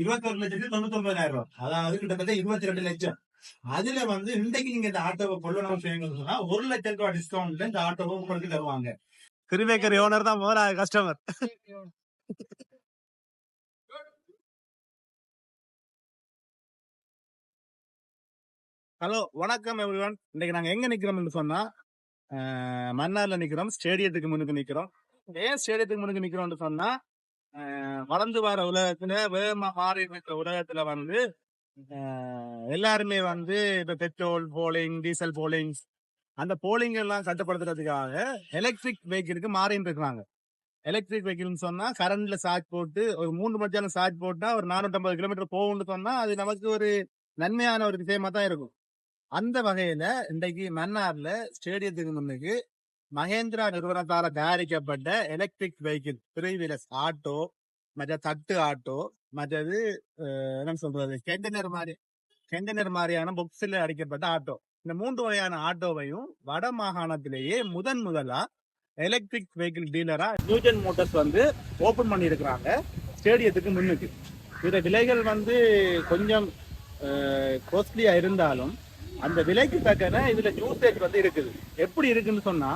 இருபத்தி ஒரு லட்சத்தி தொண்ணூத்தி ஒன்பதாயிரம் ரூபாய் அதாவது கிட்டத்தட்ட இருபத்தி ரெண்டு லட்சம். அதுல வந்து இன்றைக்கு நீங்க இந்த ஆட்டோவை கொள்ளணும் செய்யணும்னு சொன்னா ஒரு லட்சம் ரூபாய் டிஸ்கவுண்ட்ல இந்த ஆட்டோவை உங்களுக்கு தருவாங்க. திருவேக்கர் ஓனர் தான் போற கஸ்டமர் ஹலோ வணக்கம் எவ்ரிவன் இன்னைக்கு நாங்க எங்க நிக்கிறோம்னு சொன்னா அஹ், மன்னார்ல நிக்கிறோம் ஸ்டேடியத்துக்கு முன்னுக்கு நிக்கிறோம். ஏன் ஸ்டேடியத்துக்கு முன்னுக்கு நிக்கிறோம்னு சொன்னா வளர்ந்து வர உலகத்துல வேகமா மாறி இருக்கிற உலகத்துல வந்து எல்லாருமே வந்து இப்ப பெட்ரோல் போலிங் டீசல் போலிங் அந்த போலிங் எல்லாம் கட்டுப்படுத்துறதுக்காக எலக்ட்ரிக் வெஹிக்கிளுக்கு மாறிட்டு இருக்கிறாங்க. எலக்ட்ரிக் வெஹிக்கிள்னு சொன்னா கரண்ட்ல சார்ஜ் போட்டு ஒரு மூணு மணி நேரம் சார்ஜ் போட்டா ஒரு நானூற்றம்பது கிலோமீட்டர் போகும்னு சொன்னா அது நமக்கு ஒரு நன்மையான ஒரு விஷயமா தான் இருக்கும். அந்த வகையில இன்றைக்கு மன்னார்ல ஸ்டேடியத்துக்கு முன்னுக்கு மகேந்திரா நிறுவனத்தால தயாரிக்கப்பட்ட electric vehicle three wheelers auto மற்ற தட்டு ஆட்டோ மற்றது என்ன சொல்றது கெண்டனர் மாதிரி கெண்டனர் மாதிரியான புக்ஸில் அடிக்கப்பட்ட ஆட்டோ இந்த மூன்று வகையான ஆட்டோவையும் வட மாகாணத்திலேயே முதன் முதலா எலக்ட்ரிக் வெஹிக்கிள் டீலரா நியூஜன் மோட்டர்ஸ் வந்து ஓபன் பண்ணி இருக்கிறாங்க ஸ்டேடியத்துக்கு முன்னுக்கு. இந்த விலைகள் வந்து கொஞ்சம் காஸ்ட்லியா இருந்தாலும் அந்த விலைக்கு தக்கன இதுல யூசேஜ் வந்து இருக்குது. எப்படி இருக்குன்னு சொன்னா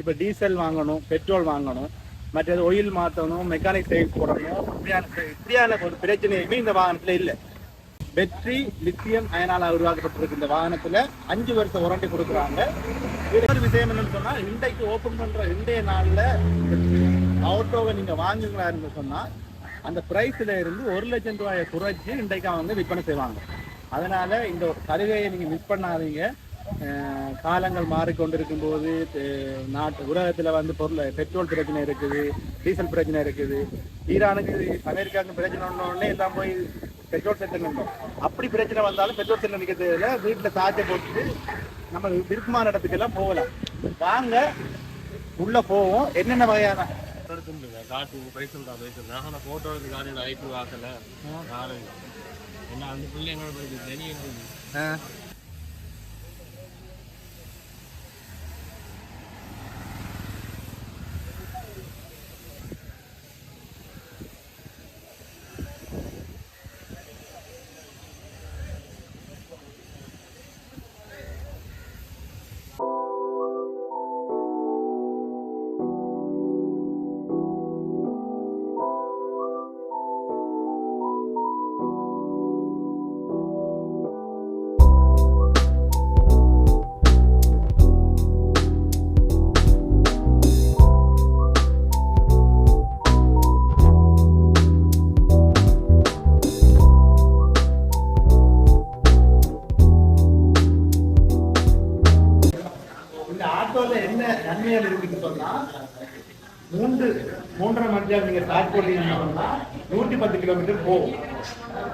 இப்போ டீசல் வாங்கணும் பெட்ரோல் வாங்கணும் மற்றது ஒயில் மாற்றணும் மெக்கானிக் சைஸ் போடணும். இப்படியான இப்படியான ஒரு பிரச்சனையுமே இந்த வாகனத்தில் இல்லை. பெட்ரி லித்தியம் அயனால் உருவாக்கப்பட்டிருக்கு. இந்த வாகனத்தில் அஞ்சு வருஷம் உரண்டி கொடுக்குறாங்க. இன்னொரு விஷயம் என்னன்னு சொன்னால் இன்றைக்கு ஓப்பன் பண்ணுற இன்றைய நாளில் ஆட்டோவை நீங்கள் வாங்குங்களா சொன்னால் அந்த ப்ரைஸில் இருந்து ஒரு லட்சம் ரூபாயை குறைச்சி இன்றைக்கு அவங்க விற்பனை செய்வாங்க. அதனால இந்த சலுகையை நீங்கள் மிஸ் பண்ணாதீங்க. காலங்கள் மாறிக்கொண்டிருக்கும் போது நாட்டு உலகத்துல வந்து பொருள் பெட்ரோல் பிரச்சனை இருக்குது டீசல் பிரச்சனை இருக்குது. ஈரானுக்கு அமெரிக்காவுக்கு பிரச்சனை உடனே எல்லாம் போய் பெட்ரோல் சென்டர் அப்படி பிரச்சனை வந்தாலும் பெட்ரோல் சென்டர் நிற்கிறதுல வீட்டுல சார்ஜை போட்டு நம்ம விருப்பமான இடத்துக்கு எல்லாம் போகலாம் வாங்க உள்ள போவோம். என்னென்ன வகையான காட்டு பைசல் தான் பைசல் நான் போட்டோ எடுத்து காலையில் வாக்கல காலையில் என்ன அந்த பிள்ளைங்களோட போய் தெரிய பஞ்சாப் நீங்க ஸ்டார்ட் போட்டீங்கன்னா நூற்றி பத்து கிலோமீட்டர் போகும்.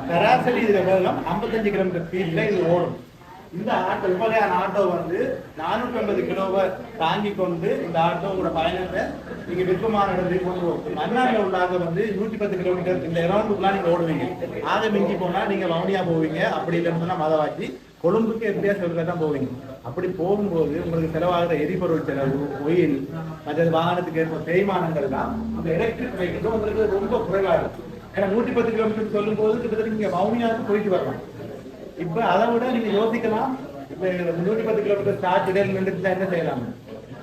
சராசரி இதுல வேகம் ஐம்பத்தஞ்சு கிலோமீட்டர் ஸ்பீட்ல இது ஓடும். இந்த ஆட்டோ இவ்வகையான ஆட்டோ வந்து நானூற்றி ஐம்பது கிலோவை தாங்கி கொண்டு இந்த ஆட்டோ உங்களோட பயணத்தை நீங்க விருப்பமான இடத்துக்கு கொண்டு போகும். மன்னார்ல உள்ளாக வந்து நூற்றி பத்து கிலோமீட்டர் இந்த இரவுக்குலாம் நீங்க ஓடுவீங்க. ஆக மிஞ்சி போனா நீங்க வவுனியா போவீங்க அப்படி இல்லைன்னு சொன்னா மதவாச்சி கொழும்புக்கு எப்படியா சொல்ல போவீங்க. அப்படி போகும்போது உங்களுக்கு செலவாகிற எரிபொருள் செலவு ஒயில் மற்ற வாகனத்துக்கு ஏற்ப தேய்மானங்கள் தான். அந்த எலக்ட்ரிக் வெஹிக்கிள் உங்களுக்கு ரொம்ப குறைவா இருக்கும். ஏன்னா நூற்றி பத்து கிலோமீட்டர் சொல்லும் போது கிட்டத்தட்ட நீங்க வவுனியாவுக்கு போயிட்டு வரலாம். இப்ப அதை விட நீங்க யோசிக்கலாம். இப்ப நூற்றி பத்து கிலோமீட்டர் ஸ்டார்ட் இடையில் நின்றுட்டு என்ன செய்யலாம்?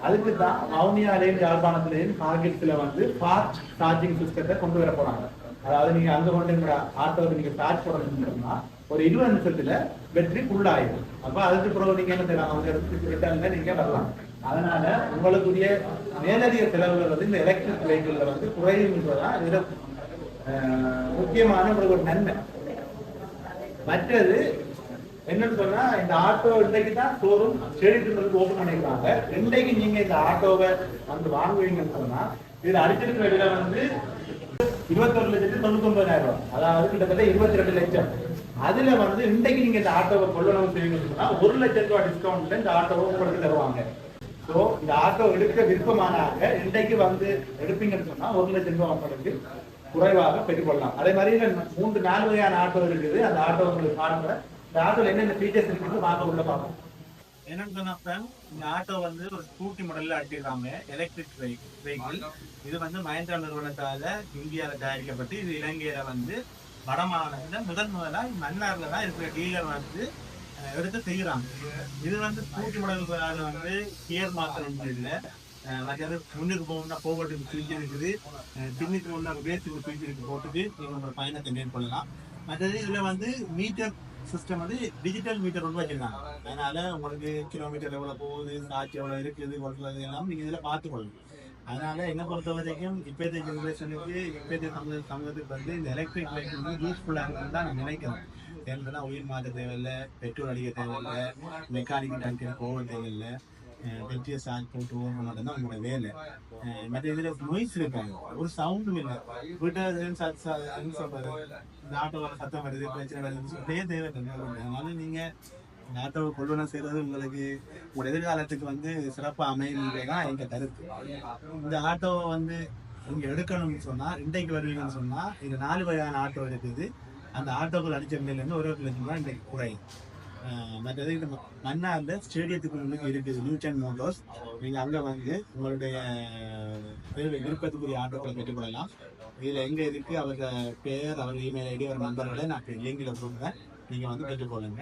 அதுக்கு தான் மௌனியாலேயும் யாழ்ப்பாணத்திலேயும் கார்கில்ஸில் வந்து ஃபாஸ்ட் சார்ஜிங் சிஸ்டத்தை கொண்டு வர போறாங்க. அதாவது நீங்க அங்க கொண்டு இருக்கிற நீங்க சார்ஜ் பண்ணணும்னா ஒரு இருபது நிமிஷத்துல வெற்றி ஃபுல் அப்ப அதுக்கு பிறகு நீங்க என்ன செய்யலாம்? அவங்க இடத்துக்கு நீங்க வரலாம். அதனால உங்களுக்குரிய மேலதிக செலவுகள் வந்து இந்த எலக்ட்ரிக் வெஹிக்கிள்ல வந்து குறையுன்றதான் இதுல முக்கியமான உங்களுக்கு ஒரு நன்மை. மற்றது என்னன்னு சொன்னா இந்த ஆட்டோ இன்றைக்கு தான் ஷோரூம் ஸ்டேடியத்துக்கு ஓபன் பண்ணிருக்காங்க இன்றைக்கு நீங்க இந்த ஆட்டோவை வந்து வாங்குவீங்கன்னு சொன்னா இதுல அடிச்சிருக்கிற விலை வந்து இருபத்தொரு லட்சத்தி தொண்ணூத்தி ஒன்பதாயிரம் ரூபாய் அதாவது கிட்டத்தட்ட இருபத்தி ரெண்டு லட்சம். அதுல வந்து இன்றைக்கு நீங்க இந்த ஆட்டோவை கொள்ளணும் செய்வீங்கன்னு சொன்னா ஒரு லட்சம் ரூபாய் டிஸ்கவுண்ட்ல இந்த ஆட்டோவை உங்களுக்கு தருவாங்க. சோ இந்த ஆட்டோ எடுக்க விருப்பமானாங்க இன்றைக்கு வந்து எடுப்பீங்கன்னு சொன்னா ஒரு லட்சம் ரூபாய் உங்களுக்கு குறைவாக பெற்றுக்கொள்ளலாம். அதே மாதிரி மூன்று நாலு வகையான ஆட்டோ இருக்குது. அந்த ஆட்டோ உங்களுக்கு காட்டுறேன் இந்த ஆட்டோல என்னென்ன ஃபீச்சர்ஸ் இருக்குது வாங்க உள்ள பார்ப்போம். என்னன்னு சொன்னா இந்த ஆட்டோ வந்து ஒரு ஸ்கூட்டி மாடல்ல அடிச்சிருக்காங்க எலக்ட்ரிக் வெஹிக்கிள் இது வந்து மஹேந்திரா நிறுவனத்தால இந்தியால தயாரிக்கப்பட்டு இது இலங்கையில வந்து வடமாநில முதல் முதலாக மன்னாரில் தான் இருக்கிற டீலர் வந்து எடுத்து செய்கிறாங்க இது வந்து கூட்டு முடக்கு வந்து கியர் மாத்திரம் இல்லை. மற்ற மற்றது முன்னுக்கு போகணும்னா போகட்டுக்கு பிரிஞ்சு இருக்குது. அஹ், பின்னுக்கு முன்னா பேஸுக்கு பிரிஞ்சு இருக்கு போட்டுட்டு உங்களோட பயணத்தை மேற்கொள்ளலாம். மற்றது இதில் வந்து மீட்டர் சிஸ்டம் வந்து டிஜிட்டல் மீட்டர் ஒன்று வச்சிருக்காங்க. அதனால உங்களுக்கு கிலோமீட்டர் எவ்வளோ போகுது சாட்சி எவ்வளோ இருக்குது கொடுக்குறது எல்லாம் நீங்க இதுல பார்த்துக்கொள்ளணும் அதனால என்ன பொறுத்த வரைக்கும் இப்போதைய ஜென்ரேஷனுக்கு இப்போதைய சமூக சமூகத்துக்கு வந்து இந்த எலக்ட்ரிக் பைக் வந்து யூஸ்ஃபுல்லாக இருக்குன்னு தான் நான் நினைக்கிறேன். ஏன்னா உயிர் மாற்ற தேவையில்லை பெட்ரோல் அடிக்க தேவையில்லை மெக்கானிக் டங்கில் போக தேவையில்லை பெட்ரியை சார்ஜ் போட்டு ஓட மட்டும்தான் உங்களோட வேலை. மற்ற இதில் நோய்ஸ் இருக்காங்க ஒரு சவுண்டும் இல்லை. வீட்டில் சொல்றது இந்த வர சத்தம் வருது பிரச்சனை வருது சொல்லியே தேவையில்லை அதனால நீங்கள் இந்த ஆட்டோவை கொள்வனம் செய்கிறது உங்களுக்கு ஒரு எதிர்காலத்துக்கு வந்து சிறப்பாக அமையுது தான் எங்கள் கருத்து. இந்த ஆட்டோவை வந்து நீங்க எடுக்கணும்னு சொன்னா இன்றைக்கு வருவீங்கன்னு சொன்னா இது நாலு வகையான ஆட்டோ இருக்குது. அந்த ஆட்டோக்கள் அடிச்ச இருந்து ஒரு ஒரு லட்சம் தான் இன்றைக்கு குறையும். மற்றது இந்த மன்னார்ல ஸ்டேடியத்துக்கு ஒன்று இருக்குது நியூட்டன் மோட்டோஸ் நீங்க அங்க வந்து உங்களுடைய விருப்பத்துக்குரிய ஆட்டோக்களை பெற்றுக்கொள்ளலாம். இதுல எங்க இருக்கு அவரோட பேர் அவர் இமெயில் ஐடி அவர் நம்பரோட நான் லிங்கில் கொடுக்குறேன் நீங்க வந்து பெற்றுக்கொள்ளுங்க.